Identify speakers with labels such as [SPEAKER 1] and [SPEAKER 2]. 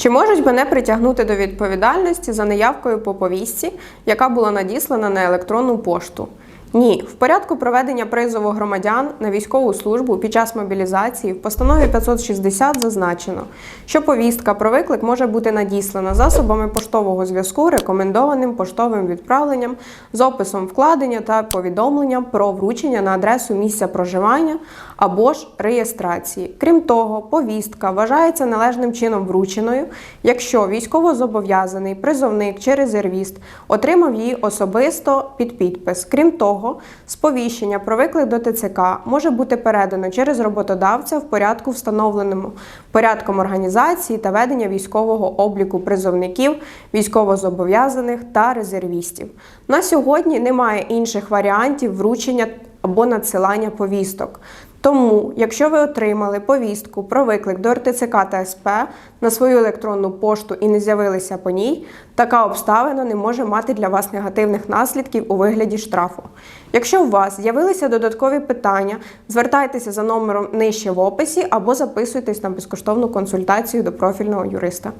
[SPEAKER 1] Чи можуть мене притягнути до відповідальності за неявкою по повістці, яка була надіслана на електронну пошту? Ні, в порядку проведення призову громадян на військову службу під час мобілізації в постанові 560 зазначено, що повістка про виклик може бути надіслана засобами поштового зв'язку, рекомендованим поштовим відправленням з описом вкладення та повідомленням про вручення на адресу місця проживання або ж реєстрації. Крім того, повістка вважається належним чином врученою, якщо військовозобов'язаний призовник чи резервіст отримав її особисто під підпис. Крім того, сповіщення про виклик до ТЦК може бути передано через роботодавця в порядку, встановленому порядком організації та ведення військового обліку призовників, військовозобов'язаних та резервістів. На сьогодні немає інших варіантів вручення або надсилання повісток. Тому, якщо ви отримали повістку про виклик до РТЦК та СП на свою електронну пошту і не з'явилися по ній, така обставина не може мати для вас негативних наслідків у вигляді штрафу. Якщо у вас з'явилися додаткові питання, звертайтеся за номером нижче в описі або записуйтесь на безкоштовну консультацію до профільного юриста.